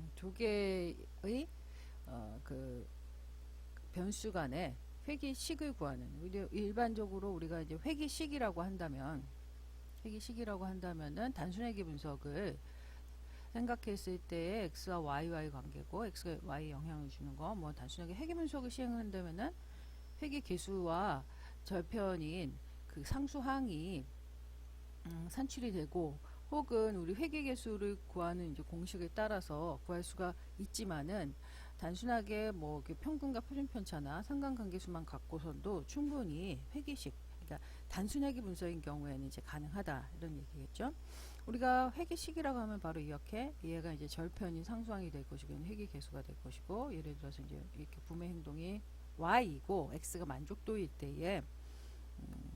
음, 두 개의 어, 그 변수 간의 회기식을 구하는. 일반적으로 우리가 이제 회기식이라고 한다면 회기식이라고 한다면은 단순회기 분석을 생각했을 때의 x와 y와의 관계고 x가 y에 영향을 주는 거 뭐 단순하게 회기 분석을 시행한다면은 회기 계수와 절편인 그 상수항이 음, 산출이 되고 혹은 우리 회계 개수를 구하는 이제 공식에 따라서 구할 수가 있지만은 단순하게 뭐 평균과 표준 편차나 상관관계 수만 갖고선도 충분히 회계식 그러니까 단순하게 분석인 경우에는 이제 가능하다 이런 얘기겠죠. 우리가 회계식이라고 하면 바로 이렇게 얘가 이제 절편인 상수항이 될 것이고 회계 개수가 될 것이고 예를 들어서 이제 이렇게 구매 행동이 y이고 x가 만족도일 때에 음, 가-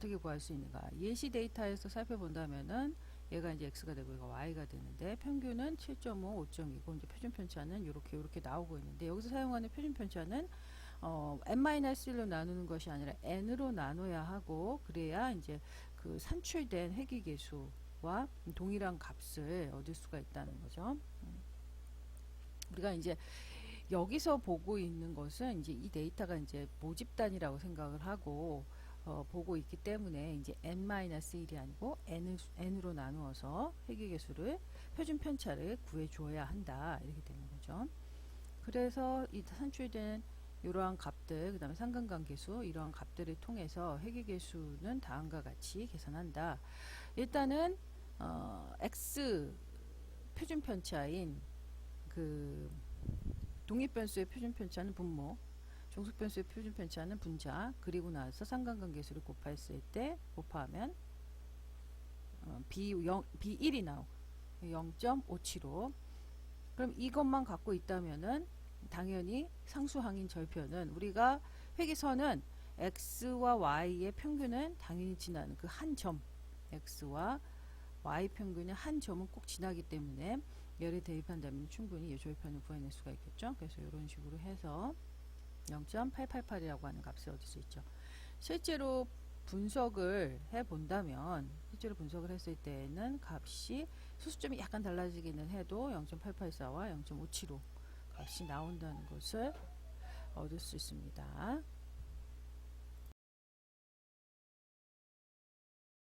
어떻게 구할 수 있는가? 예시 데이터에서 살펴본다면은 얘가 이제 x가 되고 얘가 y가 되는데 평균은 7.5, 5.2고 이제 표준 편차는 이렇게 이렇게 나오고 있는데 여기서 사용하는 표준 편차는 어, n-1로 나누는 것이 아니라 n으로 나눠야 하고 그래야 이제 그 산출된 회귀 계수와 동일한 값을 얻을 수가 있다는 거죠. 음. 우리가 이제 여기서 보고 있는 것은 이제 이 데이터가 이제 모집단이라고 생각을 하고 어, 보고 있기 때문에 이제 n-1이 아니고 n, n으로 나누어서 회계계수를 표준 편차를 구해줘야 한다 이렇게 되는 거죠. 그래서 이 산출된 이러한 값들, 그 다음에 상관관계수 이러한 값들을 통해서 회계계수는 다음과 같이 계산한다. 일단은 어, x 표준 편차인 그 독립변수의 표준 편차는 분모, 종속변수의 표준 편차는 분자, 그리고 나서 상관관계수를 곱했을 때 곱하면 어, B, 0, B1이 나오고 0.575 그럼 이것만 갖고 있다면은 당연히 상수항인 절편은 우리가 회계선은 x와 y의 평균은 당연히 지나는 그 한 점. x와 y 평균의 한 점은 꼭 지나기 때문에 얘를 대입한다면 충분히 이 절편을 구해낼 수가 있겠죠. 그래서 이런 식으로 해서 0.888이라고 하는 값을 얻을 수 있죠. 실제로 분석을 해 본다면 실제로 분석을 했을 때는 값이 수수점이 약간 달라지기는 해도 0.884와 0.575 값이 나온다는 것을 얻을 수 있습니다.